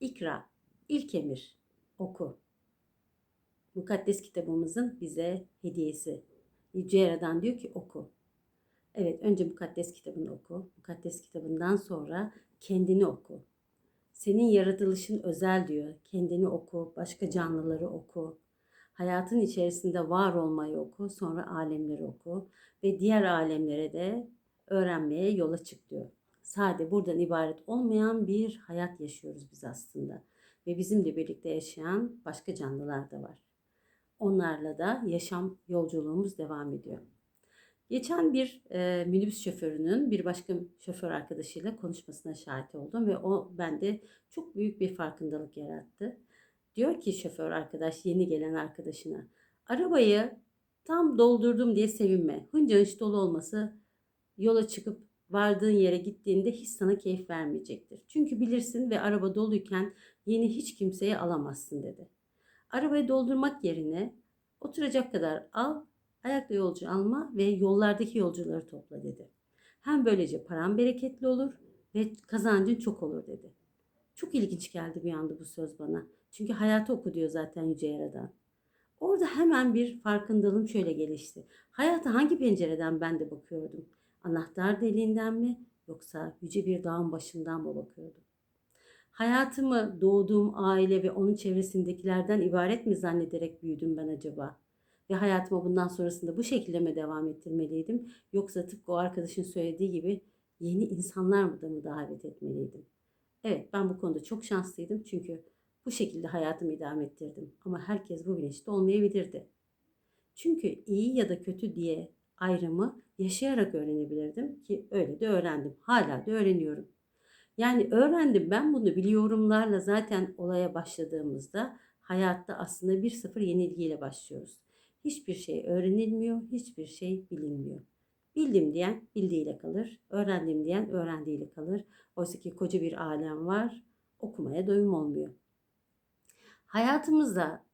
İkra, ilk emir, oku. Mukaddes kitabımızın bize hediyesi. Yüce Yaradan diyor ki oku. Evet önce mukaddes kitabını oku. Mukaddes kitabından sonra kendini oku. Senin yaratılışın özel diyor. Kendini oku, başka canlıları oku. Hayatın içerisinde var olmayı oku, sonra alemleri oku ve diğer alemlere de öğrenmeye yola çık diyor. Sade buradan ibaret olmayan bir hayat yaşıyoruz biz aslında. Ve bizimle birlikte yaşayan başka canlılar da var. Onlarla da yaşam yolculuğumuz devam ediyor. Geçen bir e, minibüs şoförünün bir başka şoför arkadaşıyla konuşmasına şahit oldum ve o bende çok büyük bir farkındalık yarattı. Diyor ki şoför arkadaş yeni gelen arkadaşına arabayı tam doldurdum diye sevinme. Hınca hınç dolu olması yola çıkıp vardığın yere gittiğinde hiç sana keyif vermeyecektir. Çünkü bilirsin ve araba doluyken yeni hiç kimseye alamazsın dedi. Arabayı doldurmak yerine oturacak kadar al, ayakta yolcu alma ve yollardaki yolcuları topla dedi. Hem böylece paran bereketli olur ve kazancın çok olur dedi. Çok ilginç geldi bir anda bu söz bana. Çünkü hayatı oku diyor zaten Yüce Yaradan. Orada hemen bir farkındalığım şöyle gelişti. Hayata hangi pencereden ben de bakıyordum? Anahtar deliğinden mi yoksa yüce bir dağın başından mı bakıyordum? Hayatımı doğduğum aile ve onun çevresindekilerden ibaret mi zannederek büyüdüm ben acaba? Ve hayatıma bundan sonrasında bu şekilde mi devam ettirmeliydim? Yoksa tıpkı o arkadaşın söylediği gibi yeni insanlar mı da mı davet etmeliydim? Evet ben bu konuda çok şanslıydım çünkü bu şekilde hayatımı idame ettirdim. Ama herkes bu bilinçte olmayabilirdi. Çünkü iyi ya da kötü diye ayrımı yaşayarak öğrenebilirdim ki öyle de öğrendim. Hala da öğreniyorum. Yani öğrendim ben bunu biliyorumlarla zaten olaya başladığımızda hayatta aslında bir sıfır yenilgiyle başlıyoruz. Hiçbir şey öğrenilmiyor, hiçbir şey bilinmiyor. Bildim diyen bildiğiyle kalır, öğrendim diyen öğrendiğiyle kalır. Oysa ki koca bir alem var, okumaya doyum olmuyor. Hayatımızda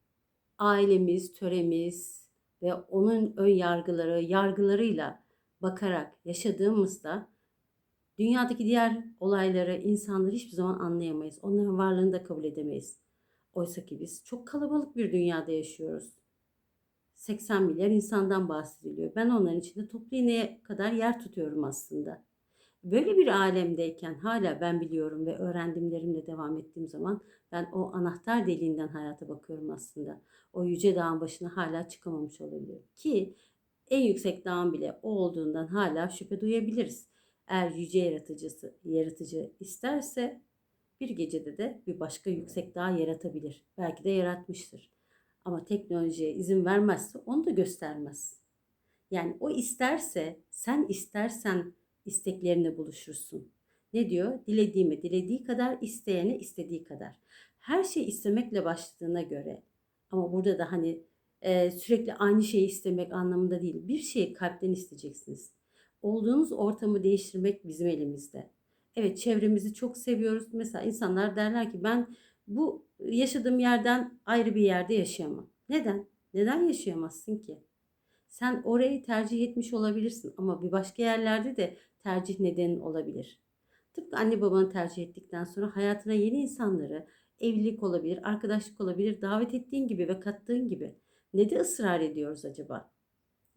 ailemiz, töremiz ve onun ön yargıları, yargılarıyla bakarak yaşadığımızda dünyadaki diğer olayları, insanları hiçbir zaman anlayamayız. Onların varlığını da kabul edemeyiz. Oysa ki biz çok kalabalık bir dünyada yaşıyoruz. 80 milyar insandan bahsediliyor. Ben onların içinde toplu iğneye kadar yer tutuyorum aslında. Böyle bir alemdeyken hala ben biliyorum ve öğrendimlerimle devam ettiğim zaman ben o anahtar deliğinden hayata bakıyorum aslında. O yüce dağın başına hala çıkamamış olabilirim. Ki en yüksek dağın bile o olduğundan hala şüphe duyabiliriz. Eğer yüce yaratıcısı, yaratıcı isterse bir gecede de bir başka yüksek dağ yaratabilir. Belki de yaratmıştır. Ama teknolojiye izin vermezse onu da göstermez. Yani o isterse, sen istersen isteklerine buluşursun. Ne diyor? Dilediğime dilediği kadar, isteyene istediği kadar. Her şey istemekle başladığına göre ama burada da hani e, sürekli aynı şeyi istemek anlamında değil. Bir şeyi kalpten isteyeceksiniz. Olduğunuz ortamı değiştirmek bizim elimizde. Evet çevremizi çok seviyoruz. Mesela insanlar derler ki ben bu yaşadığım yerden ayrı bir yerde yaşayamam. Neden? Neden yaşayamazsın ki? Sen orayı tercih etmiş olabilirsin ama bir başka yerlerde de tercih nedenin olabilir. Tıpkı anne babanı tercih ettikten sonra hayatına yeni insanları, evlilik olabilir, arkadaşlık olabilir, davet ettiğin gibi ve kattığın gibi. Ne de ısrar ediyoruz acaba?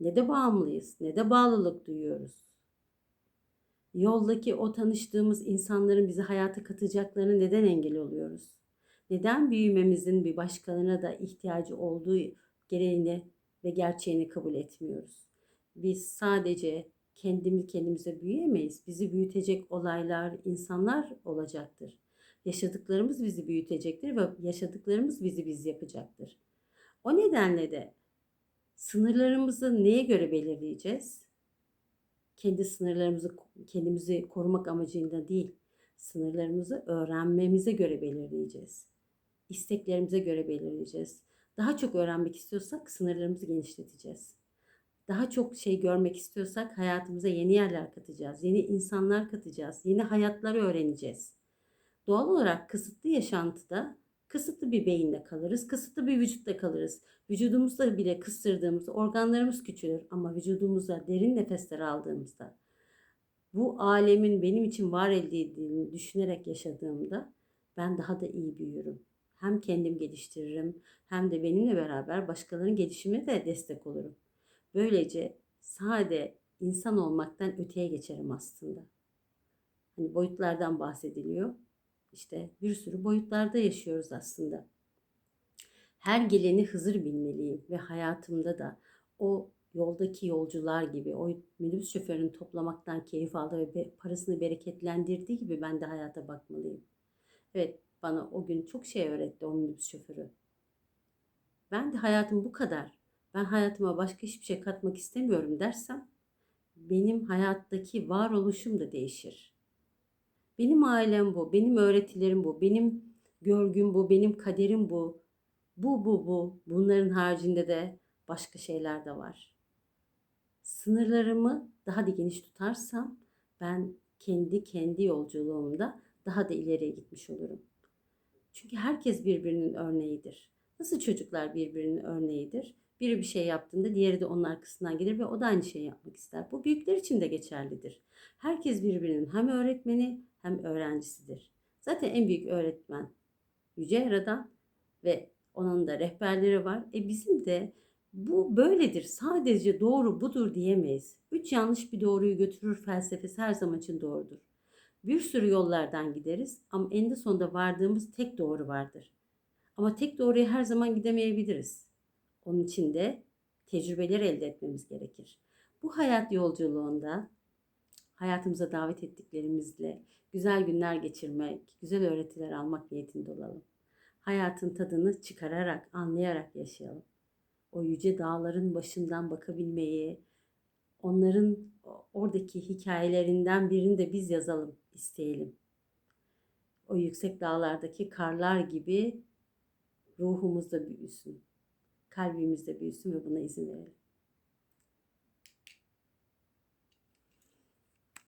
Ne de bağımlıyız, ne de bağlılık duyuyoruz. Yoldaki o tanıştığımız insanların bizi hayata katacaklarını neden engel oluyoruz? Neden büyümemizin bir başkalarına da ihtiyacı olduğu gereğini ve gerçeğini kabul etmiyoruz? Biz sadece kendimiz kendimize büyüyemeyiz. Bizi büyütecek olaylar, insanlar olacaktır. Yaşadıklarımız bizi büyütecektir ve yaşadıklarımız bizi biz yapacaktır. O nedenle de sınırlarımızı neye göre belirleyeceğiz? Kendi sınırlarımızı kendimizi korumak amacıyla değil, sınırlarımızı öğrenmemize göre belirleyeceğiz. İsteklerimize göre belirleyeceğiz. Daha çok öğrenmek istiyorsak sınırlarımızı genişleteceğiz. Daha çok şey görmek istiyorsak hayatımıza yeni yerler katacağız, yeni insanlar katacağız, yeni hayatları öğreneceğiz. Doğal olarak kısıtlı yaşantıda kısıtlı bir beyinle kalırız, kısıtlı bir vücutta kalırız. Vücudumuzda bile kıstırdığımız organlarımız küçülür ama vücudumuza derin nefesler aldığımızda bu alemin benim için var edildiğini düşünerek yaşadığımda ben daha da iyi büyürüm. Hem kendim geliştiririm hem de benimle beraber başkalarının gelişimine de destek olurum. Böylece sade insan olmaktan öteye geçerim aslında. Hani boyutlardan bahsediliyor. İşte bir sürü boyutlarda yaşıyoruz aslında. Her geleni Hızır bilmeliyim ve hayatımda da o yoldaki yolcular gibi o minibüs şoförünün toplamaktan keyif aldığı ve parasını bereketlendirdiği gibi ben de hayata bakmalıyım. Evet bana o gün çok şey öğretti o minibüs şoförü. Ben de hayatım bu kadar. Ben hayatıma başka hiçbir şey katmak istemiyorum dersem benim hayattaki varoluşum da değişir. Benim ailem bu, benim öğretilerim bu, benim görgüm bu, benim kaderim bu. Bu, bu, bu. Bunların haricinde de başka şeyler de var. Sınırlarımı daha da geniş tutarsam ben kendi kendi yolculuğumda daha da ileriye gitmiş olurum. Çünkü herkes birbirinin örneğidir. Nasıl çocuklar birbirinin örneğidir? Biri bir şey yaptığında diğeri de onun arkasından gelir ve o da aynı şeyi yapmak ister. Bu büyükler için de geçerlidir. Herkes birbirinin hem öğretmeni hem öğrencisidir. Zaten en büyük öğretmen Yüce Yaradan ve onun da rehberleri var. E bizim de bu böyledir. Sadece doğru budur diyemeyiz. Üç yanlış bir doğruyu götürür felsefesi her zaman için doğrudur. Bir sürü yollardan gideriz ama eninde sonunda vardığımız tek doğru vardır. Ama tek doğruya her zaman gidemeyebiliriz. Onun için de tecrübeler elde etmemiz gerekir. Bu hayat yolculuğunda hayatımıza davet ettiklerimizle güzel günler geçirmek, güzel öğretiler almak niyetinde olalım. Hayatın tadını çıkararak, anlayarak yaşayalım. O yüce dağların başından bakabilmeyi, onların oradaki hikayelerinden birini de biz yazalım isteyelim. O yüksek dağlardaki karlar gibi ruhumuzda büyüsün. Kalbimizde büyüsün ve buna izin verelim.